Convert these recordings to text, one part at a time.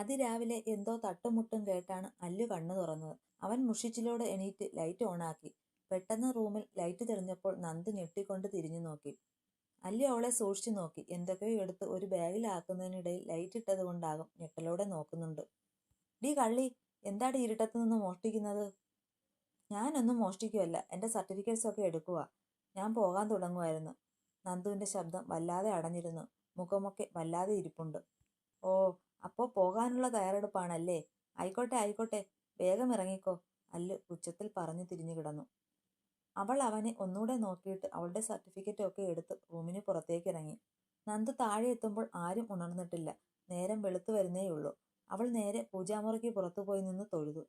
അതിരാവിലെ എന്തോ തട്ടുമുട്ടും കേട്ടാണ് അല്ലു കണ്ണു തുറന്നത്. അവൻ മുഷിച്ചിലോട് എണീറ്റ് ലൈറ്റ് ഓണാക്കി. പെട്ടെന്ന് റൂമിൽ ലൈറ്റ് തെളിഞ്ഞപ്പോൾ നന്ദ് ഞെട്ടിക്കൊണ്ട് തിരിഞ്ഞു നോക്കി. അല്ലു അവളെ സൂക്ഷിച്ചു നോക്കി. എന്തൊക്കെയോ എടുത്ത് ഒരു ബാഗിലാക്കുന്നതിനിടയിൽ ലൈറ്റ് ഇട്ടത് കൊണ്ടാകും ഞെട്ടലോടെ നോക്കുന്നുണ്ട്. ഡി കള്ളി എന്താടി ഇരുട്ടത്ത് നിന്ന് മോഷ്ടിക്കുന്നത്? ഞാനൊന്നും മോഷ്ടിക്കുമല്ല എന്റെ സർട്ടിഫിക്കറ്റ്സ് ഒക്കെ എടുക്കുക ഞാൻ പോകാൻ തുടങ്ങുമായിരുന്നു നന്ദുവിന്റെ ശബ്ദം വല്ലാതെ അടഞ്ഞിരുന്നു. മുഖമൊക്കെ വല്ലാതെ ഇരിപ്പുണ്ട്. ഓ അപ്പോൾ പോകാനുള്ള തയ്യാറെടുപ്പാണല്ലേ? ആയിക്കോട്ടെ ആയിക്കോട്ടെ. വേഗം ഇറങ്ങിക്കോ. അല്ലു ഉച്ചത്തിൽ പറഞ്ഞു തിരിഞ്ഞു കിടന്നു. അവൾ അവനെ ഒന്നുകൂടെ നോക്കിയിട്ട് അവളുടെ സർട്ടിഫിക്കറ്റ് ഒക്കെ എടുത്ത് റൂമിന് പുറത്തേക്ക് ഇറങ്ങി. നന്ദു താഴെ എത്തുമ്പോൾ ആരും ഉണർന്നിട്ടില്ല. നേരം വെളുത്തു വരുന്നേയുള്ളൂ അവൾ നേരെ പൂജാമുറിക്ക് പുറത്തു പോയി നിന്ന് തൊഴുതു.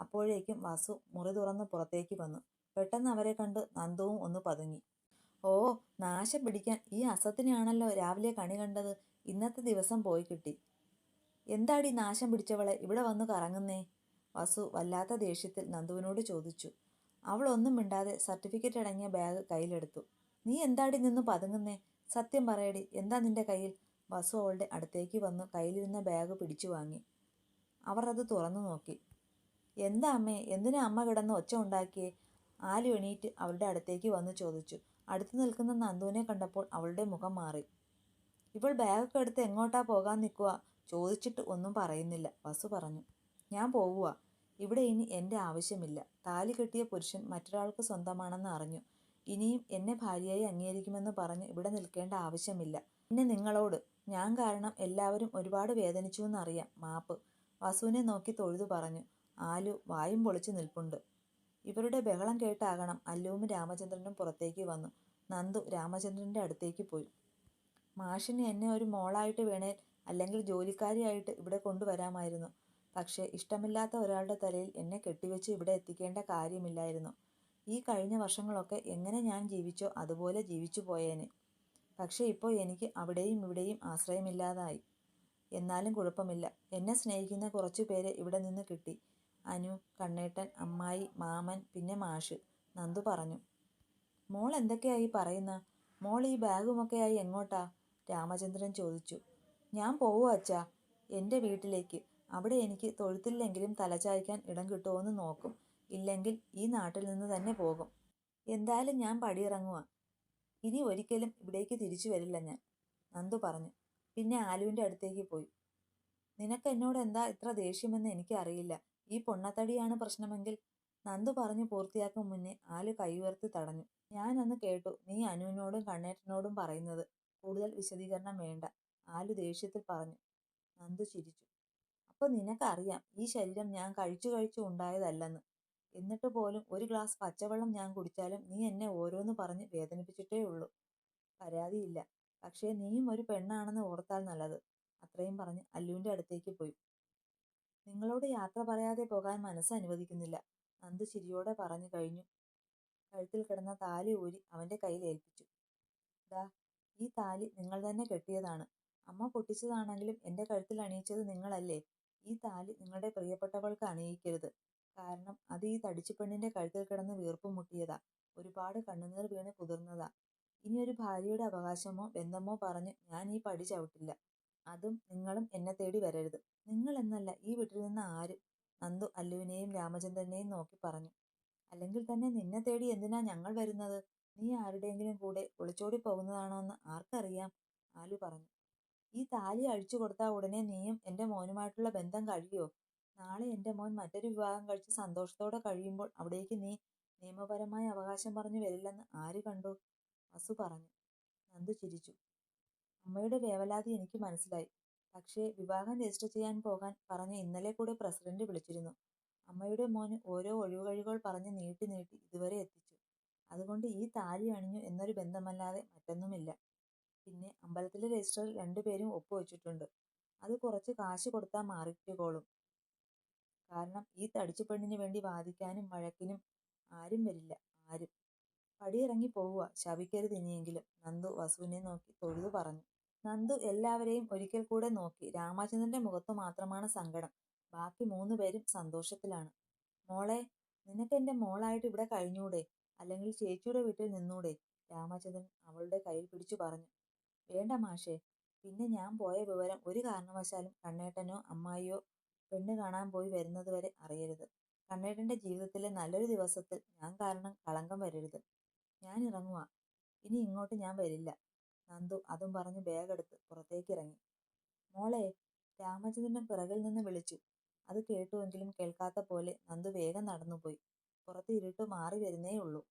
അപ്പോഴേക്കും വാസു മുറി തുറന്ന് പുറത്തേക്ക് വന്നു. പെട്ടെന്ന് അവരെ കണ്ട് നന്ദുവും ഒന്ന് പതുങ്ങി. ഓ നാശം പിടിക്കാൻ ഈ അസത്തിനെയാണല്ലോ രാവിലെ കണി കണ്ടത്. ഇന്നത്തെ ദിവസം പോയി കിട്ടി. എന്താടി നാശം പിടിച്ചവളെ? ഇവിടെ വന്ന് കറങ്ങുന്നേ. വസു വല്ലാത്ത ദേഷ്യത്തിൽ നന്ദുവിനോട് ചോദിച്ചു. അവൾ ഒന്നും മിണ്ടാതെ സർട്ടിഫിക്കറ്റ് അടങ്ങിയ ബാഗ് കയ്യിലെടുത്തു. നീ എന്താടി നിന്ന് പതുങ്ങുന്നേ? സത്യം പറയടി. എന്താ നിന്റെ കയ്യിൽ? വസു അവളുടെ അടുത്തേക്ക് വന്നു കയ്യിലിരുന്ന ബാഗ് പിടിച്ചു വാങ്ങി. അവർ അത് തുറന്നു നോക്കി. എന്താ അമ്മേ? എന്തിനാ അമ്മ കിടന്ന് ഒച്ച ഉണ്ടാക്കിയേ? ആലു എണീറ്റ് അവളുടെ അടുത്തേക്ക് വന്ന് ചോദിച്ചു. അടുത്ത് നിൽക്കുന്ന നന്ദുവിനെ കണ്ടപ്പോൾ അവളുടെ മുഖം മാറി. ഇവൾ ബാഗൊക്കെ എടുത്ത് എങ്ങോട്ടാ പോകാൻ നിൽക്കുക ചോദിച്ചിട്ട് ഒന്നും പറയുന്നില്ല. വസു പറഞ്ഞു ഞാൻ പോവുക ഇവിടെ ഇനി എന്റെ ആവശ്യമില്ല. താലി കെട്ടിയ പുരുഷൻ മറ്റൊരാൾക്ക് സ്വന്തമാണെന്ന് അറിഞ്ഞു. ഇനിയും എന്നെ ഭാര്യയായി അംഗീകരിക്കുമെന്ന് പറഞ്ഞ് ഇവിടെ നിൽക്കേണ്ട ആവശ്യമില്ല. പിന്നെ നിങ്ങളോട്. ഞാൻ കാരണം എല്ലാവരും ഒരുപാട് വേദനിച്ചു എന്നറിയാം മാപ്പ്. വസുവിനെ നോക്കി തൊഴുതു പറഞ്ഞു ആലു വായും പൊളിച്ചു നിൽപ്പുണ്ട്. ഇവരുടെ ബഹളം കേട്ടാകണം അല്ലുവും രാമചന്ദ്രനും പുറത്തേക്ക് വന്നു. നന്ദു രാമചന്ദ്രന്റെ അടുത്തേക്ക് പോയി. മാഷിന് എന്നെ ഒരു മോളായിട്ട് വേണേൽ അല്ലെങ്കിൽ ജോലിക്കാരിയായിട്ട് ഇവിടെ കൊണ്ടുവരാമായിരുന്നു. പക്ഷേ ഇഷ്ടമില്ലാത്ത ഒരാളുടെ തലയിൽ എന്നെ കെട്ടിവെച്ച് ഇവിടെ എത്തിക്കേണ്ട കാര്യമില്ലായിരുന്നു. ഈ കഴിഞ്ഞ വർഷങ്ങളൊക്കെ എങ്ങനെ ഞാൻ ജീവിച്ചോ അതുപോലെ ജീവിച്ചു പോയേനെ. പക്ഷേ ഇപ്പോൾ എനിക്ക് അവിടെയും ഇവിടെയും ആശ്രയമില്ലാതായി. എന്നാലും കുഴപ്പമില്ല. എന്നെ സ്നേഹിക്കുന്ന കുറച്ചു പേരെ ഇവിടെ നിന്ന് കിട്ടി. അനു കണ്ണേട്ടൻ അമ്മായി മാമൻ പിന്നെ മാഷ് നന്ദു പറഞ്ഞു. മോൾ എന്തൊക്കെയായി പറയുന്ന? മോൾ ഈ ബാഗുമൊക്കെയായി എങ്ങോട്ടാ? രാമചന്ദ്രൻ ചോദിച്ചു. ഞാൻ പോവുക അച്ഛാ. എന്റെ വീട്ടിലേക്ക്. അവിടെ എനിക്ക് തൊഴുത്തില്ലെങ്കിലും തലചായ്ക്കാൻ ഇടം കിട്ടുമോയെന്ന് നോക്കും. ഇല്ലെങ്കിൽ ഈ നാട്ടിൽ നിന്ന് തന്നെ പോകും. എന്തായാലും ഞാൻ പടിയിറങ്ങുക ഇനി ഒരിക്കലും ഇവിടേക്ക് തിരിച്ചു വരില്ല ഞാൻ നന്ദു പറഞ്ഞു. പിന്നെ ആലുവിന്റെ അടുത്തേക്ക് പോയി. നിനക്ക് എന്നോട് എന്താ ഇത്ര ദേഷ്യമെന്ന് എനിക്കറിയില്ല ഈ പൊണ്ണത്തടിയാണ് പ്രശ്നമെങ്കിൽ? നന്ദു പറഞ്ഞു പൂർത്തിയാക്കും മുന്നേ ആലു കൈയുയർത്തി തടഞ്ഞു. ഞാൻ അന്ന് കേട്ടു നീ അനുവിനോടും കണ്ണേട്ടനോടും പറയുന്നത്. കൂടുതൽ വിശദീകരണം വേണ്ട. ആലു ദേഷ്യത്തിൽ പറഞ്ഞു. നന്ദു ചിരിച്ചു. അപ്പോൾ നിനക്കറിയാം ഈ ശരീരം ഞാൻ കഴിച്ചു കഴിച്ചു ഉണ്ടായതല്ലെന്ന്. എന്നിട്ട് പോലും ഒരു ഗ്ലാസ് പച്ചവെള്ളം ഞാൻ കുടിച്ചാലും നീ എന്നെ ഓരോന്ന് പറഞ്ഞ് വേദനിപ്പിച്ചിട്ടേ ഉള്ളൂ. പരാതിയില്ല. പക്ഷേ നീയും ഒരു പെണ്ണാണെന്ന് ഓർത്താൽ നല്ലത് അത്രയും പറഞ്ഞ് അല്ലുവിന്റെ അടുത്തേക്ക് പോയി. നിങ്ങളോട് യാത്ര പറയാതെ പോകാൻ മനസ്സ് അനുവദിക്കുന്നില്ല നന്ദു ചിരിയോടെ പറഞ്ഞു കഴിഞ്ഞു. കഴുത്തിൽ കിടന്ന താലി ഊരി അവന്റെ കയ്യിൽ ഏൽപ്പിച്ചു. ദാ ഈ താലി നിങ്ങൾ തന്നെ കെട്ടിയതാണ്. അമ്മ പൊട്ടിച്ചതാണെങ്കിലും എന്റെ കഴുത്തിൽ അണിയിച്ചത് നിങ്ങളല്ലേ? ഈ താലി നിങ്ങളുടെ പ്രിയപ്പെട്ടവൾക്ക് അണിയിക്കരുത്. കാരണം അത് ഈ തടിച്ചു പെണ്ണിന്റെ കഴുത്തിൽ കിടന്ന് വീർപ്പ് മുട്ടിയതാ. ഒരുപാട് കണ്ണുനീർ വീണ് കുതിർന്നതാ. ഇനി ഒരു ഭാര്യയുടെ അവകാശമോ ബന്ധമോ പറഞ്ഞ് ഞാൻ ഈ പടി ചവിട്ടില്ല. അതും നിങ്ങളും എന്നെ തേടി വരരുത്. നിങ്ങൾ എന്നല്ല ഈ വീട്ടിൽ നിന്ന് ആര്? നന്ദു അല്ലുവിനെയും രാമചന്ദ്രനെയും നോക്കി പറഞ്ഞു. അല്ലെങ്കിൽ തന്നെ നിന്നെ തേടി എന്തിനാ ഞങ്ങൾ വരുന്നത്? നീ ആരുടെയെങ്കിലും കൂടെ ഒളിച്ചോടി പോകുന്നതാണോ എന്ന് ആർക്കറിയാം? ആലു പറഞ്ഞു. ഈ താലി അഴിച്ചു കൊടുത്താൽ ഉടനെ നീയും എന്റെ മോനുമായിട്ടുള്ള ബന്ധം കഴിയോ നാളെ എന്റെ മോൻ മറ്റൊരു വിവാഹം കഴിച്ച് സന്തോഷത്തോടെ കഴിയുമ്പോൾ അവിടേക്ക് നീ നിയമപരമായ അവകാശം പറഞ്ഞു വരില്ലെന്ന് ആര് കണ്ടു? വസു പറഞ്ഞു. നന്ദു ചിരിച്ചു. അമ്മയുടെ വേവലാതി എനിക്ക് മനസ്സിലായി. പക്ഷേ വിവാഹം രജിസ്റ്റർ ചെയ്യാൻ പോകാൻ പറഞ്ഞ് ഇന്നലെ കൂടെ പ്രസിഡന്റ് വിളിച്ചിരുന്നു. അമ്മയുടെ മോന് ഓരോ ഒഴിവുകഴികൾ പറഞ്ഞ് നീട്ടി നീട്ടി ഇതുവരെ എത്തിച്ചു. അതുകൊണ്ട് ഈ താലി അണിഞ്ഞു എന്നൊരു ബന്ധമല്ലാതെ മറ്റൊന്നുമില്ല. പിന്നെ അമ്പലത്തിലെ രജിസ്റ്ററിൽ രണ്ടുപേരും ഒപ്പുവെച്ചിട്ടുണ്ട് അത് കുറച്ച് കാശ് കൊടുത്താൽ മാറിക്കോളും. കാരണം ഈ തടിച്ചു പെണ്ണിന് വേണ്ടി വാദിക്കാനും വഴക്കിനും ആരും വരില്ല ആരും. പടിയിറങ്ങി പോവുക ശവിക്കരുത് ഇനിയെങ്കിലും. നന്ദു വസുവിനെ നോക്കി തൊഴുതു പറഞ്ഞു. നന്ദു എല്ലാവരെയും ഒരിക്കൽ കൂടെ നോക്കി. രാമചന്ദ്രന്റെ മുഖത്തു മാത്രമാണ് സങ്കടം. ബാക്കി മൂന്നു പേരും സന്തോഷത്തിലാണ്. മോളെ നിനക്ക് എന്റെ മോളായിട്ട് ഇവിടെ കഴിഞ്ഞൂടെ? അല്ലെങ്കിൽ ചേച്ചിയുടെ വീട്ടിൽ നിന്നൂടെ? രാമചന്ദ്രൻ അവളുടെ കയ്യിൽ പിടിച്ചു പറഞ്ഞു. വേണ്ട മാഷേ. പിന്നെ ഞാൻ പോയ വിവരം ഒരു കാരണവശാലും കണ്ണേട്ടനോ അമ്മായിയോ പെണ്ണ് കാണാൻ പോയി വരുന്നത് വരെ അറിയരുത്. കണ്ണേട്ടന്റെ ജീവിതത്തിലെ നല്ലൊരു ദിവസത്തിൽ ഞാൻ കാരണം കളങ്കം വരരുത്. ഞാൻ ഇറങ്ങുക ഇനി ഇങ്ങോട്ട് ഞാൻ വരില്ല. നന്ദു അതും പറഞ്ഞ് ബാഗെടുത്ത് പുറത്തേക്ക് ഇറങ്ങി. മോളെ രാമചന്ദ്രൻ പിറകിൽ നിന്ന് വിളിച്ചു. അത് കേട്ടുവെങ്കിലും കേൾക്കാത്ത പോലെ നന്ദു വേഗം നടന്നുപോയി. പുറത്ത് ഇരുട്ട് മാറി വരുന്നേ ഉള്ളൂ.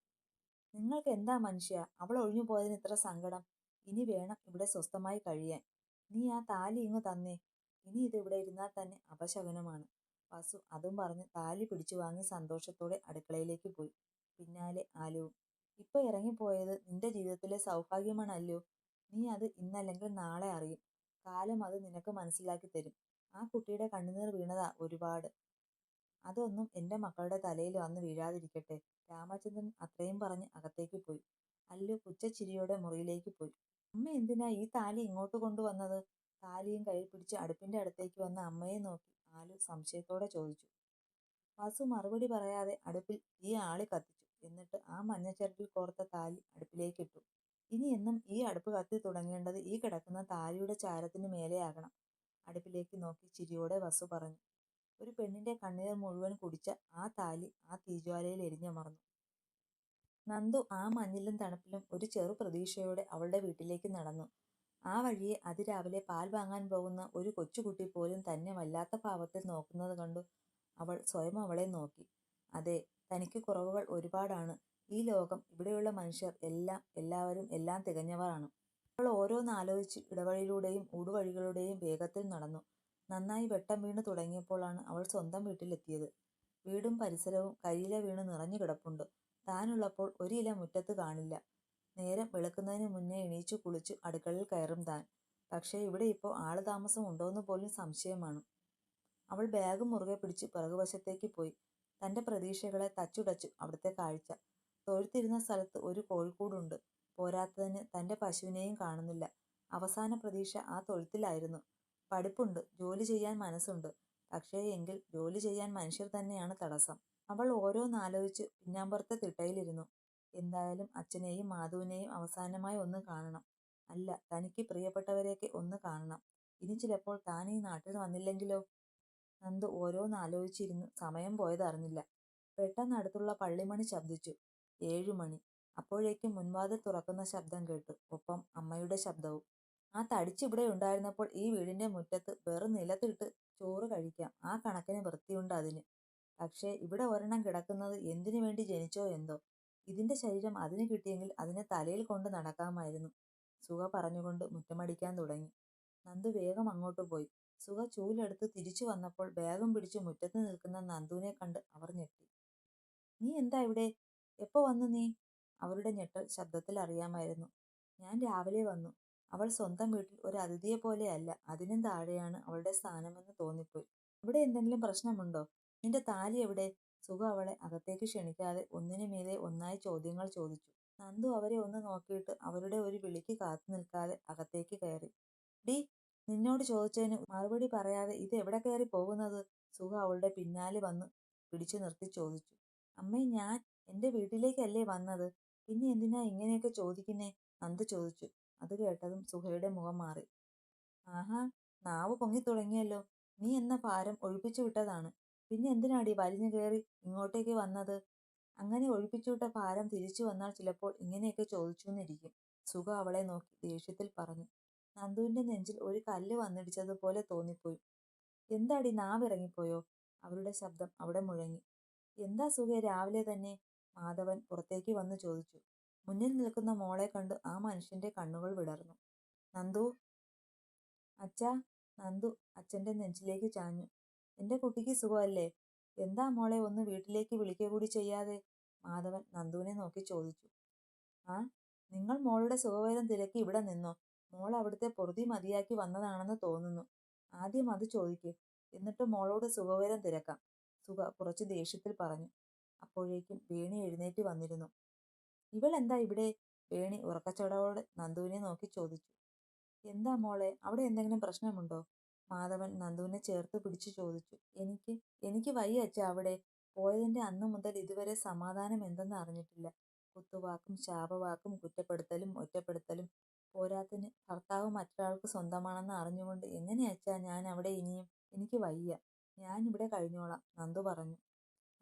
നിങ്ങൾക്ക് എന്താ മനുഷ്യ? അവൾ ഒഴിഞ്ഞു പോയതിന് ഇത്ര സങ്കടം. ഇനി വേണം ഇവിടെ സ്വസ്ഥമായി കഴിയാൻ. നീ ആ താലി ഇങ്ങു തന്നേ. ഇനി ഇത് ഇവിടെ ഇരുന്നാൽ തന്നെ അപശകനമാണ്. വസു അതും പറഞ്ഞ് താലി പിടിച്ചു വാങ്ങി സന്തോഷത്തോടെ അടുക്കളയിലേക്ക് പോയി. പിന്നാലെ ആലുവും ഇപ്പൊ ഇറങ്ങിപ്പോയത് നിന്റെ ജീവിതത്തിലെ സൗഭാഗ്യമാണല്ലോ. നീ അത് ഇന്നല്ലെങ്കിൽ നാളെ അറിയും. കാലം അത് നിനക്ക് മനസ്സിലാക്കി തരും. ആ കുട്ടിയുടെ കണ്ണുനീർ വീണതാ ഒരുപാട്. അതൊന്നും എന്റെ മക്കളുടെ തലയിൽ വന്ന് വീഴാതിരിക്കട്ടെ. രാമചന്ദ്രൻ അത്രയും പറഞ്ഞ് അകത്തേക്ക് പോയി. അല്ലു പുച്ഛച്ചിരിയോടെ മുറിയിലേക്ക് പോയി. അമ്മ എന്തിനാ ഈ താലി ഇങ്ങോട്ട് കൊണ്ടുവന്നത്? താലിയും കയ്യിൽ പിടിച്ച് അടുപ്പിന്റെ അടുത്തേക്ക് വന്ന അമ്മയെ നോക്കി. ആലു സംശയത്തോടെ ചോദിച്ചു. വാസു മറുപടി പറയാതെ അടുപ്പിൽ ഈ ആളി കത്തിച്ചു. എന്നിട്ട് ആ മഞ്ഞച്ചരട്ടിൽ കോർത്ത താലി അടുപ്പിലേക്ക് ഇട്ടു ഇനി എന്നും ഈ അടുപ്പ് കത്തി തുടങ്ങേണ്ടത് ഈ കിടക്കുന്ന താലിയുടെ ചാരത്തിന് മേലെയാകണം. അടുപ്പിലേക്ക് നോക്കി ചിരിയോടെ വസു പറഞ്ഞു. ഒരു പെണ്ണിന്റെ കണ്ണീർ മുഴുവൻ കുടിച്ച ആ താലി ആ തീജ്വാലയിൽ എരിഞ്ഞമർന്നു. നന്ദു ആ മഞ്ഞിലും തണുപ്പിലും ഒരു ചെറു പ്രതീക്ഷയോടെ അവളുടെ വീട്ടിലേക്ക് നടന്നു. ആ വഴിയെ അതിരാവിലെ പാൽ വാങ്ങാൻ പോകുന്ന ഒരു കൊച്ചുകുട്ടി പോലും തന്നെ വല്ലാത്ത ഭാവത്തിൽ നോക്കുന്നത് കണ്ടു അവൾ സ്വയം അവളെ നോക്കി. അതെ തനിക്ക് കുറവുകൾ ഒരുപാടാണ്. ഈ ലോകം ഇവിടെയുള്ള മനുഷ്യർ എല്ലാം എല്ലാവരും എല്ലാം തികഞ്ഞവരാണ്. അവൾ ഓരോന്നാലോചിച്ച് ഇടവഴിയിലൂടെയും ഊടുവഴികളുടെയും വേഗത്തിൽ നടന്നു. നന്നായി വെട്ടം വീണ് തുടങ്ങിയപ്പോഴാണ് അവൾ സ്വന്തം വീട്ടിലെത്തിയത്. വീടും പരിസരവും കരിയില വീണ് നിറഞ്ഞു കിടപ്പുണ്ട്. താനുള്ളപ്പോൾ ഒരു ഇല മുറ്റത്ത് കാണില്ല. നേരം വെളുക്കുന്നതിന് മുന്നേ എണീച്ചു കുളിച്ചു അടുക്കളയിൽ കയറും താൻ. പക്ഷേ ഇവിടെ ഇപ്പോൾ ആൾ താമസം ഉണ്ടോയെന്ന് പോലും സംശയമാണ്. അവൾ ബാഗ് മുറുകെ പിടിച്ച് പിറകുവശത്തേക്ക് പോയി. തന്റെ പ്രതീക്ഷകളെ തച്ചുടച്ചു അവിടുത്തെ കാഴ്ച. തൊഴുത്തിരുന്ന സ്ഥലത്ത് ഒരു കോഴിക്കൂടുണ്ട്. പോരാത്തതിന് തന്റെ പശുവിനെയും കാണുന്നില്ല. അവസാന പ്രതീക്ഷ ആ തൊഴുത്തിലായിരുന്നു. പഠിപ്പുണ്ട് ജോലി ചെയ്യാൻ മനസ്സുണ്ട്. പക്ഷേ എങ്കിൽ ജോലി ചെയ്യാൻ മനുഷ്യർ തന്നെയാണ് തടസ്സം. അവൾ ഓരോന്നാലോചിച്ച് പിന്നാമ്പുറത്തെ തിട്ടയിലിരുന്നു. എന്തായാലും അച്ഛനെയും മാധുവിനെയും അവസാനമായി ഒന്ന് കാണണം. അല്ല തനിക്ക് പ്രിയപ്പെട്ടവരെയൊക്കെ ഒന്ന് കാണണം. ഇനി ചിലപ്പോൾ താൻ ഈ നാട്ടിൽ വന്നില്ലെങ്കിലോ? നന്ദ് ഓരോന്നാലോചിച്ചിരുന്നു. സമയം പോയതറിഞ്ഞില്ല പെട്ടെന്ന് അടുത്തുള്ള പള്ളിമണി ശബ്ദിച്ചു. ഏഴുമണി. അപ്പോഴേക്കും മുൻവാതിൽ തുറക്കുന്ന ശബ്ദം കേട്ടു. ഒപ്പം അമ്മയുടെ ശബ്ദവും. ആ തടിച്ചിവിടെ ഉണ്ടായിരുന്നപ്പോൾ ഈ വീടിന്റെ മുറ്റത്ത് വെറും നിലത്തിട്ട് ചോറ് കഴിക്കാം. ആ കണക്കിന് വൃത്തിയുണ്ട് അതിന്. പക്ഷേ ഇവിടെ ഒരെണ്ണം കിടക്കുന്നത് എന്തിനു വേണ്ടി ജനിച്ചോ എന്തോ? ഇതിന്റെ ശരീരം അതിന് കിട്ടിയെങ്കിൽ അതിനെ തലയിൽ കൊണ്ട് നടക്കാമായിരുന്നു. സുഖ പറഞ്ഞുകൊണ്ട് മുറ്റമടിക്കാൻ തുടങ്ങി. നന്ദു വേഗം അങ്ങോട്ട് പോയി. സുഖ ചൂലെടുത്ത് തിരിച്ചു വന്നപ്പോൾ ബാഗും പിടിച്ച് മുറ്റത്ത് നിൽക്കുന്ന നന്ദുവിനെ കണ്ട് അവർ ഞെട്ടി. നീ എന്താ ഇവിടെ? എപ്പോ വന്നു നീ? അവരുടെ ഞെട്ടൽ ശബ്ദത്തിൽ അറിയാമായിരുന്നു. ഞാൻ രാവിലെ വന്നു. അവൾ സ്വന്തം വീട്ടിൽ ഒരു അതിഥിയെ പോലെയല്ല അതിനും താഴെയാണ് അവളുടെ സ്ഥാനമെന്ന് തോന്നിപ്പോയി. ഇവിടെ എന്തെങ്കിലും പ്രശ്നമുണ്ടോ? നിന്റെ താലി എവിടെ സുഖ അവളെ അകത്തേക്ക് ക്ഷണിക്കാതെ ഒന്നിനു ഒന്നായി ചോദ്യങ്ങൾ ചോദിച്ചു. നന്ദു അവരെ ഒന്ന് നോക്കിയിട്ട് അവരുടെ ഒരു വിളിക്ക് കാത്തു നിൽക്കാതെ അകത്തേക്ക് കയറി. ഡി നിന്നോട് ചോദിച്ചതിന് മറുപടി പറയാതെ ഇത് എവിടെ കയറി പോകുന്നത് സുഖ അവളുടെ പിന്നാലെ വന്ന് പിടിച്ചു നിർത്തി ചോദിച്ചു. അമ്മേ ഞാൻ എന്റെ വീട്ടിലേക്കല്ലേ വന്നത്? പിന്നെ എന്തിനാ ഇങ്ങനെയൊക്കെ ചോദിക്കുന്നേ നന്ദു ചോദിച്ചു. അത് കേട്ടതും സുഹയുടെ മുഖം മാറി. ആഹാ നാവ് പൊങ്ങി തുടങ്ങിയല്ലോ. നീ എന്ന ഭാരം ഒഴിപ്പിച്ചു വിട്ടതാണ്. പിന്നെ എന്തിനാടി വലിഞ്ഞു കയറി ഇങ്ങോട്ടേക്ക് വന്നത്? അങ്ങനെ ഒഴിപ്പിച്ചുവിട്ട ഭാരം തിരിച്ചു വന്നാൽ ചിലപ്പോൾ ഇങ്ങനെയൊക്കെ ചോദിച്ചു എന്നിരിക്കും സുഖ അവളെ നോക്കി ദേഷ്യത്തിൽ പറഞ്ഞു. നന്ദുവിന്റെ നെഞ്ചിൽ ഒരു കല്ല് വന്നിടിച്ചതുപോലെ തോന്നിപ്പോയി. എന്താടി നാവിറങ്ങിപ്പോയോ അവരുടെ ശബ്ദം അവിടെ മുഴങ്ങി. എന്താ സുഖ രാവിലെ തന്നെ? മാധവൻ പുറത്തേക്ക് വന്ന് ചോദിച്ചു. മുന്നിൽ നിൽക്കുന്ന മോളെ കണ്ട് ആ മനുഷ്യന്റെ കണ്ണുകൾ വിടർന്നു. നന്ദു അച്ഛ നന്ദു അച്ഛന്റെ നെഞ്ചിലേക്ക് ചാഞ്ഞു. എന്റെ കുട്ടിക്ക് സുഖമല്ലേ? എന്താ മോളെ ഒന്ന് വീട്ടിലേക്ക് വിളിക്കുക കൂടി ചെയ്യാതെ? മാധവൻ നന്ദുവിനെ നോക്കി ചോദിച്ചു. ആ നിങ്ങൾ മോളുടെ സുഖവേദം തിരക്കി ഇവിടെ നിന്നോ? മോൾ അവിടുത്തെ പൊറുതി മതിയാക്കി വന്നതാണെന്ന് തോന്നുന്നു. ആദ്യം അത് ചോദിക്കൂ എന്നിട്ട് മോളോട് സുഖവേദം തിരക്കാം സുഖ കുറച്ച് ദേഷ്യത്തിൽ പറഞ്ഞു. അപ്പോഴേക്കും വീണി എഴുന്നേറ്റ് വന്നിരുന്നു. ഇവൾ എന്താ ഇവിടെ? വേണി ഉറക്കച്ചടവോടെ നന്ദുവിനെ നോക്കി ചോദിച്ചു. എന്താ മോളെ അവിടെ എന്തെങ്കിലും പ്രശ്നമുണ്ടോ? മാധവൻ നന്ദുവിനെ ചേർത്ത് പിടിച്ചു ചോദിച്ചു. എനിക്ക് എനിക്ക് വയ്യ അച്ഛ അവിടെ. പോയതിന്റെ അന്നു മുതൽ ഇതുവരെ സമാധാനം എന്തെന്ന് അറിഞ്ഞിട്ടില്ല. കുത്തുവാക്കും ശാപവാക്കും കുറ്റപ്പെടുത്തലും ഒറ്റപ്പെടുത്തലും. പോരാത്തിന് ഭർത്താവ് മറ്റൊരാൾക്ക് സ്വന്തമാണെന്ന് അറിഞ്ഞുകൊണ്ട് എങ്ങനെയച്ചാ ഞാൻ അവിടെ ഇനിയും? എനിക്ക് വയ്യ. ഞാൻ ഇവിടെ കഴിഞ്ഞോളാം നന്ദു പറഞ്ഞു.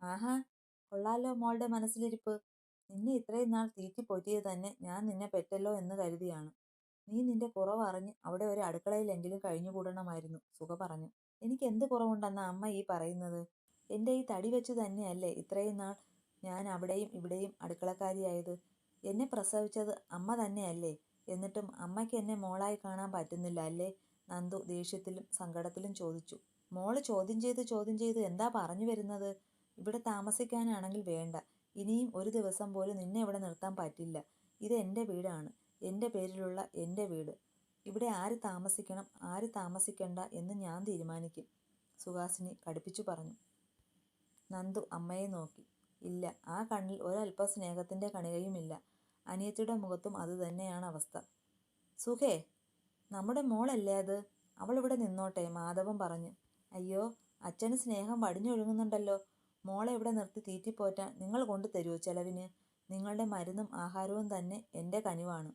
ആഹാ കൊള്ളാലോ മോളുടെ മനസ്സിലിരിപ്പ്. നിന്നെ ഇത്രയും നാൾ തീറ്റിപ്പോറ്റിയത് തന്നെ ഞാൻ നിന്നെ പെറ്റല്ലോ എന്ന് കരുതിയാണ്. നീ നിന്റെ കുറവ് അറിഞ്ഞ് അവിടെ ഒരു അടുക്കളയിലെങ്കിലും കഴിഞ്ഞുകൂടണമായിരുന്നു സുഖ പറഞ്ഞു. എനിക്ക് എന്ത് കുറവുണ്ടെന്ന അമ്മ ഈ പറയുന്നത്? എന്റെ ഈ തടി വെച്ച് തന്നെയല്ലേ ഇത്രയും നാൾ ഞാൻ അവിടെയും ഇവിടെയും അടുക്കളക്കാരിയായത്? എന്നെ പ്രസവിച്ചത് അമ്മ തന്നെയല്ലേ? എന്നിട്ടും അമ്മയ്ക്ക് എന്നെ മോളായി കാണാൻ പറ്റുന്നില്ല അല്ലേ? നന്ദു ദേഷ്യത്തിലും സങ്കടത്തിലും ചോദിച്ചു. മോൾ ചോദ്യം ചെയ്ത് ചോദ്യം ചെയ്ത് എന്താ പറഞ്ഞു വരുന്നത്? ഇവിടെ താമസിക്കാനാണെങ്കിൽ വേണ്ട. ഇനിയും ഒരു ദിവസം പോലും നിന്നെ ഇവിടെ നിർത്താൻ പറ്റില്ല. ഇത് എന്റെ വീടാണ്. എന്റെ പേരിലുള്ള എന്റെ വീട്. ഇവിടെ ആര് താമസിക്കണം ആര് താമസിക്കണ്ട എന്ന് ഞാൻ തീരുമാനിക്കും. സുഹാസിനി കടുപ്പിച്ചു പറഞ്ഞു. നന്ദു അമ്മയെ നോക്കി. ഇല്ല ആ കണ്ണിൽ ഒരല്പ സ്നേഹത്തിന്റെ കണികയുമില്ല. അനിയത്തിയുടെ മുഖത്തും അതുതന്നെയാണ് അവസ്ഥ. സുഖേ നമ്മുടെ മോളല്ലേ അത്? അവളിവിടെ നിന്നോട്ടെ മാധവൻ പറഞ്ഞു. അയ്യോ അച്ഛന് സ്നേഹം വടിഞ്ഞൊഴുകുന്നുണ്ടല്ലോ മോളെ ഇവിടെ നിർത്തി തീറ്റിപ്പോറ്റാൻ നിങ്ങൾ കൊണ്ടു തരുമോ ചെലവിന്? നിങ്ങളുടെ മരുന്നും ആഹാരവും തന്നെ എന്റെ കനിവാണ്.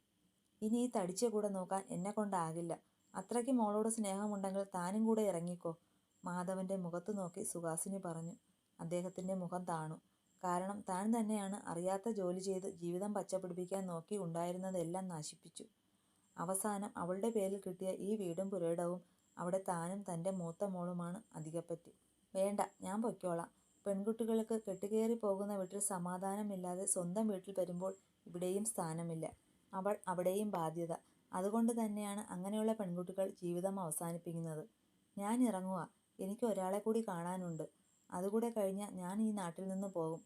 ഇനി ഈ തടിച്ച കൂടെ നോക്കാൻ എന്നെ കൊണ്ടാകില്ല. അത്രയ്ക്ക് മോളോട് സ്നേഹമുണ്ടെങ്കിൽ താനും കൂടെ ഇറങ്ങിക്കോ. മാധവന്റെ മുഖത്ത് നോക്കി സുഹാസിനി പറഞ്ഞു. അദ്ദേഹത്തിന്റെ മുഖം താണു. കാരണം താൻ തന്നെയാണ് അറിയാത്ത ജോലി ചെയ്ത് ജീവിതം പച്ചപിടിപ്പിക്കാൻ നോക്കി ഉണ്ടായിരുന്നതെല്ലാം നശിപ്പിച്ചു. അവസാനം അവളുടെ പേരിൽ കിട്ടിയ ഈ വീടും പുരയിടവും അവിടെ താനും തന്റെ മൂത്ത മോളുമാണ് അധികപ്പറ്റി. വേണ്ട ഞാൻ പൊയ്ക്കോളാം. പെൺകുട്ടികൾക്ക് കെട്ടുകയറി പോകുന്ന വീട്ടിൽ സമാധാനമില്ലാതെ സ്വന്തം വീട്ടിൽ വരുമ്പോൾ ഇവിടെയും സ്ഥാനമില്ല. അവൾ അവിടെയും ബാധ്യത. അതുകൊണ്ട് തന്നെയാണ് അങ്ങനെയുള്ള പെൺകുട്ടികൾ ജീവിതം അവസാനിപ്പിക്കുന്നത്. ഞാൻ ഇറങ്ങുക എനിക്ക് ഒരാളെ കൂടി കാണാനുണ്ട്. അതുകൂടെ കഴിഞ്ഞാൽ ഞാൻ ഈ നാട്ടിൽ നിന്ന് പോകും.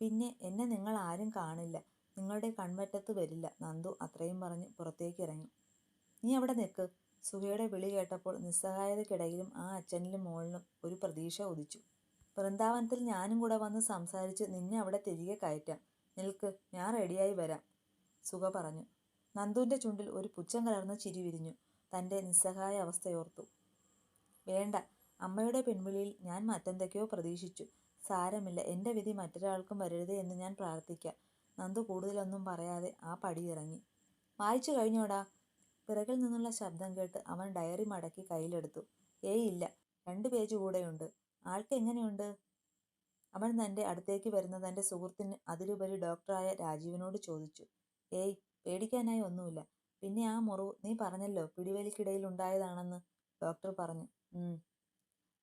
പിന്നെ എന്നെ നിങ്ങൾ ആരും കാണില്ല. നിങ്ങളുടെ കൺവറ്റത്ത് വരില്ല. നന്ദു അത്രയും പറഞ്ഞ് പുറത്തേക്ക് ഇറങ്ങി. നീ അവിടെ നിൽക്ക്. സുഹയുടെ വിളി കേട്ടപ്പോൾ നിസ്സഹായതയ്ക്കിടയിലും ആ അച്ഛനിലും മോളിലും ഒരു പ്രതീക്ഷ ഉദിച്ചു. വൃന്ദാവനത്തിൽ ഞാനും കൂടെ വന്ന് സംസാരിച്ച് നിന്നെ അവിടെ തിരികെ കയറ്റാം. നിൽക്ക് ഞാൻ റെഡിയായി വരാം. സുഖ പറഞ്ഞു. നന്ദുവിന്റെ ചുണ്ടിൽ ഒരു പുച്ഛം കലർന്ന ചിരി വിരിഞ്ഞു. തന്റെ നിസ്സഹായ അവസ്ഥയോർത്തു. വേണ്ട അമ്മയുടെ പിൻവിളിയിൽ ഞാൻ മറ്റെന്തൊക്കെയോ പ്രതീക്ഷിച്ചു. സാരമില്ല എന്റെ വിധി മറ്റൊരാൾക്കും വരരുത് എന്ന് ഞാൻ പ്രാർത്ഥിക്കാം. നന്ദു കൂടുതലൊന്നും പറയാതെ ആ പടി ഇറങ്ങി. വായിച്ചു കഴിഞ്ഞോടാ? പിറകിൽ നിന്നുള്ള ശബ്ദം കേട്ട് അവൻ ഡയറി മടക്കി കയ്യിലെടുത്തു. ഏയ് ഇല്ല രണ്ട് പേജ് കൂടെയുണ്ട്. ആൾക്ക് എങ്ങനെയുണ്ട്? അവൻ തന്റെ അടുത്തേക്ക് വരുന്ന തന്റെ സുഹൃത്തിന് അതിലുപരി ഡോക്ടറായ രാജീവിനോട് ചോദിച്ചു. ഏയ് പേടിക്കാനായി ഒന്നുമില്ല. പിന്നെ ആ മുറിവ് നീ പറഞ്ഞല്ലോ പിടിവലിക്കിടയിൽ ഉണ്ടായതാണെന്ന് ഡോക്ടർ പറഞ്ഞു.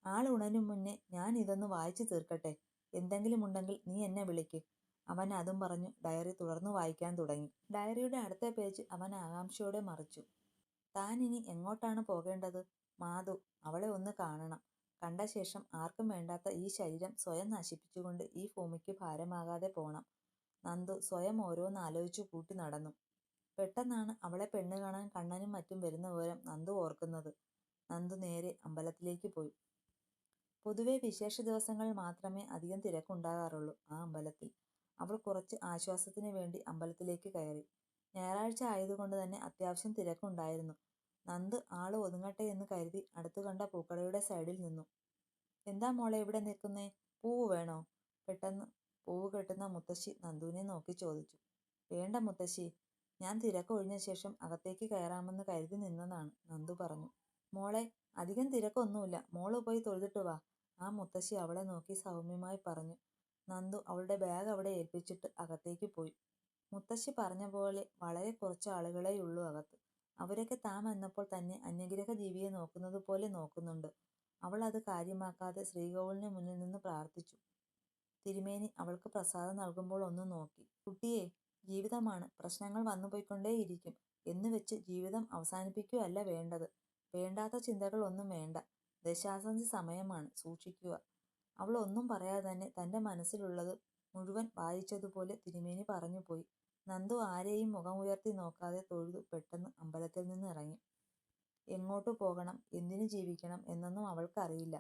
ആൾ ഉണരും മുന്നേ ഞാൻ ഇതൊന്ന് വായിച്ചു തീർക്കട്ടെ. എന്തെങ്കിലും ഉണ്ടെങ്കിൽ നീ എന്നെ വിളിക്ക്. അവൻ അതും പറഞ്ഞു. ഡയറി തുടർന്നു വായിക്കാൻ തുടങ്ങി. ഡയറിയുടെ അടുത്ത പേജ് അവൻ ആകാംക്ഷയോടെ മറിച്ചു. താൻ ഇനി എങ്ങോട്ടാണ് പോകേണ്ടത്? മാധു അവളെ ഒന്ന് കാണണം. കണ്ട ശേഷം ആർക്കും വേണ്ടാത്ത ഈ ശരീരം സ്വയം നശിപ്പിച്ചുകൊണ്ട് ഈ ഭൂമിക്ക് ഭാരമാകാതെ പോണം. നന്ദു സ്വയം ഓരോന്ന് ആലോചിച്ചു കൂട്ടി നടന്നു. പെട്ടെന്നാണ് അവളെ പെണ്ണ് കാണാൻ കണ്ണനും മറ്റും വരുന്ന വിവരം നന്ദു ഓർക്കുന്നത്. നന്ദു നേരെ അമ്പലത്തിലേക്ക് പോയി. പൊതുവെ വിശേഷ ദിവസങ്ങളിൽ മാത്രമേ അധികം തിരക്കുണ്ടാകാറുള്ളൂ ആ അമ്പലത്തിൽ. അവൾ കുറച്ച് ആശ്വാസത്തിന് വേണ്ടി അമ്പലത്തിലേക്ക് കയറി. ഞായറാഴ്ച ആയതുകൊണ്ട് തന്നെ അത്യാവശ്യം തിരക്കുണ്ടായിരുന്നു. നന്ദ് ആൾ ഒതുങ്ങട്ടെ എന്ന് കരുതി അടുത്തു കണ്ട പൂക്കടയുടെ സൈഡിൽ നിന്നു. എന്താ മോളെ ഇവിടെ നിൽക്കുന്നേ? പൂവ് വേണോ? പെട്ടെന്ന് പൂവ് കെട്ടുന്ന മുത്തശ്ശി നന്ദുവിനെ നോക്കി ചോദിച്ചു. വേണ്ട മുത്തശ്ശി ഞാൻ തിരക്കൊഴിഞ്ഞ ശേഷം അകത്തേക്ക് കയറാമെന്ന് കരുതി നിന്നതാണ് നന്ദു പറഞ്ഞു. മോളെ അധികം തിരക്കൊന്നുമില്ല. മോൾ പോയി തൊഴുതിട്ട് വാ. ആ മുത്തശ്ശി അവളെ നോക്കി സൗമ്യമായി പറഞ്ഞു. നന്ദു അവളുടെ ബാഗ് അവിടെ ഏൽപ്പിച്ചിട്ട് അകത്തേക്ക് പോയി. മുത്തശ്ശി പറഞ്ഞ പോലെ വളരെ കുറച്ച് ആളുകളെയുള്ളൂ അകത്ത്. അവരൊക്കെ താൻ വന്നപ്പോൾ തന്നെ അന്യഗ്രഹ ജീവിയെ നോക്കുന്നത് പോലെ നോക്കുന്നുണ്ട്. അവൾ അത് കാര്യമാക്കാതെ ശ്രീകോവിലിന് മുന്നിൽ നിന്ന് പ്രാർത്ഥിച്ചു. തിരുമേനി അവൾക്ക് പ്രസാദം നൽകുമ്പോൾ ഒന്ന് നോക്കി. കുട്ടിയെ ജീവിതമാണ്. പ്രശ്നങ്ങൾ വന്നുപോയിക്കൊണ്ടേയിരിക്കും എന്ന് വെച്ച് ജീവിതം അവസാനിപ്പിക്കുകയല്ല വേണ്ടത്. വേണ്ടാത്ത ചിന്തകൾ ഒന്നും വേണ്ട. ദശാസഞ്ചി സമയമാണ്. സൂക്ഷിക്കുക. അവൾ ഒന്നും പറയാതെ തന്നെ തന്റെ മനസ്സിലുള്ളത് മുഴുവൻ വായിച്ചതുപോലെ തിരുമേനി പറഞ്ഞുപോയി. നന്ദു ആരെയും മുഖമുയർത്തി നോക്കാതെ തൊഴുതു പെട്ടെന്ന് അമ്പലത്തിൽ നിന്ന് ഇറങ്ങി. എങ്ങോട്ടു പോകണം? എന്തിനു ജീവിക്കണം? എന്നൊന്നും അവൾക്കറിയില്ല.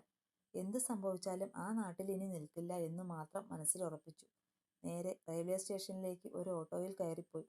എന്ത് സംഭവിച്ചാലും ആ നാട്ടിൽ ഇനി നിൽക്കില്ല എന്ന് മാത്രം മനസ്സിൽ ഉറപ്പിച്ചു. നേരെ റെയിൽവേ സ്റ്റേഷനിലേക്ക് ഒരു ഓട്ടോയിൽ കയറിപ്പോയി.